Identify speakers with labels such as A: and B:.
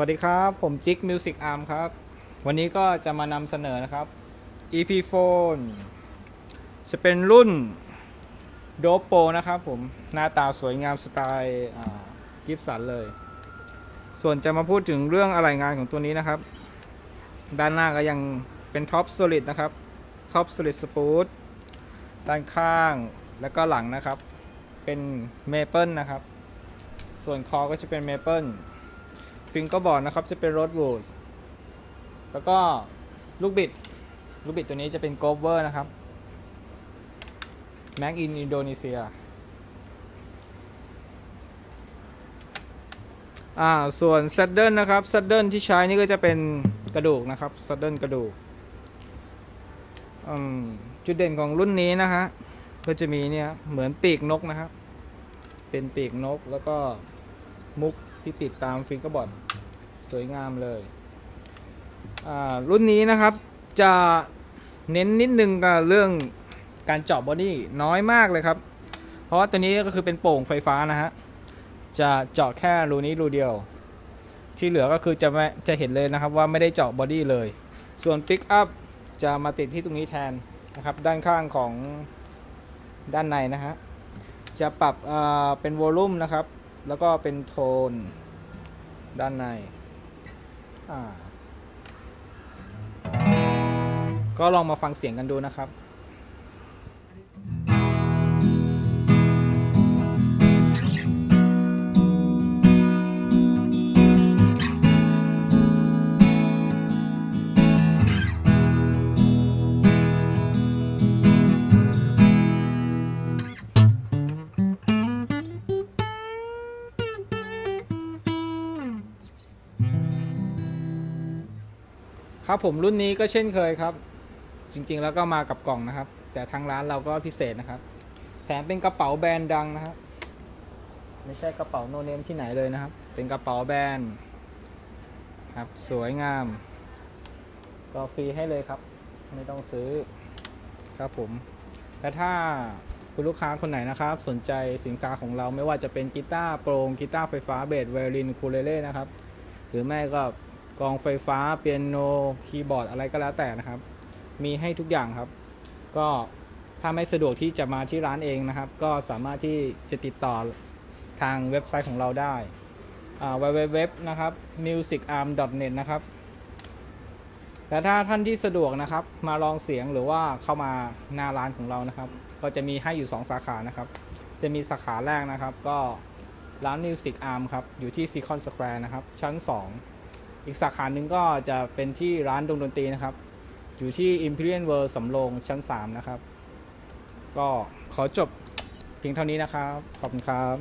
A: วัสดีครับ ผมจิกมิวสิกอาร์มครับ วันนี้ก็จะมานำเสนอนะครับ EP phone จะเป็นรุ่นโดโปนะครับผม หน้าตาสวยงามสไตล์กิฟสันเลย ส่วนจะมาพูดถึงเรื่องอะไรงานของตัวนี้นะครับ ด้านหน้าก็ยังเป็นท็อป s ลิดนะครับท็อป s ลิดสปูตด้านข้างแล้วก็หลังนะครับ เป็นเมเปิลนะครับ ส่วนคอก็จะเป็นเมเปิล ฟิงก็บอร์ดนะครับจะเป็น Road w o o d แล้วก็ลูกบิด ลูกบิดตัวนี้จะเป็น g o v e r นะครับ Mac in Indonesia อ่าส่วน Saddle นะครับ Saddle ที่ใช้นี่ก็จะเป็นกระดูกนะครับ Saddle กระดูกจุดเด่นของรุ่นนี้นะฮะก็จะมีเนี่ยเหมือนปีกนกนะครับ เป็นปีกนกแล้วก็มุก ที่ติดตามฟิงเกอร์บอร์ดสวยงามเลยอ่ารุ่นนี้นะครับจะเน้นนิดนึงกับเรื่องการเจาะบอดี้น้อยมากเลยครับ เพราะว่าตัวนี้ก็คือเป็นโป่งไฟฟ้านะฮะ จะเจาะแค่รูนี้รูเดียว ที่เหลือก็คือจะไม่จะเห็นเลยนะครับว่าไม่ได้เจาะบอดี้เลย ส่วนปิกอัพจะมาติดที่ตรงนี้แทนนะครับด้านข้างของด้านในนะฮะ จะปรับเอ่อเป็นวอลลุ่มนะครับ แล้วก็เป็นโทนด้านในอ่าก็ลองมาฟังเสียงกันดูนะครับ ครับผมรุ่นนี้ก็เช่นเคยครับ จริงๆแล้วก็มากับกล่องนะครับ แต่ทางร้านเราก็พิเศษนะครับ แถมเป็นกระเป๋าแบรนด์ดังนะครับ ไม่ใช่กระเป๋าโนเนมที่ไหนเลยนะครับ เป็นกระเป๋าแบรนด์ครับสวยงาม ก็ฟรีให้เลยครับ ไม่ต้องซื้อครับผมและถ้าคุณลูกค้าคนไหนนะครับ สนใจสินค้าของเราไม่ว่าจะเป็นกีตาร์โปร่งกีตาร์ไฟฟ้าเบสไวโอลินคูเลเล่นะครับ หรือไม่ก็ กองไฟฟ้าเปียโนคีย์บอร์ดอะไรก็แล้วแต่นะครับ มีให้ทุกอย่างครับ ก็ถ้าไม่สะดวกที่จะมาที่ร้านเองนะครับ ก็สามารถที่จะติดต่อทางเว็บไซต์ของเราได้อ่า www นะครับ musicarm.net นะครับและถ้าท่านที่สะดวกนะครับ มาลองเสียงหรือว่าเข้ามาหน้าร้านของเรานะครับ ก็จะมีให้อยู่ 2 สาขานะครับ จะมีสาขาแรกนะครับ ก็ร้าน Music Arm ครับ อยู่ที่ Seacon Square นะครับ ชั้น 2 อีกสาขาหนึ่งก็จะเป็นที่ร้านดงดนตรีนะครับ อยู่ที่ Imperial World สำโรงชั้น 3 นะครับ ก็ขอจบเพียงเท่านี้นะครับ ขอบคุณครับ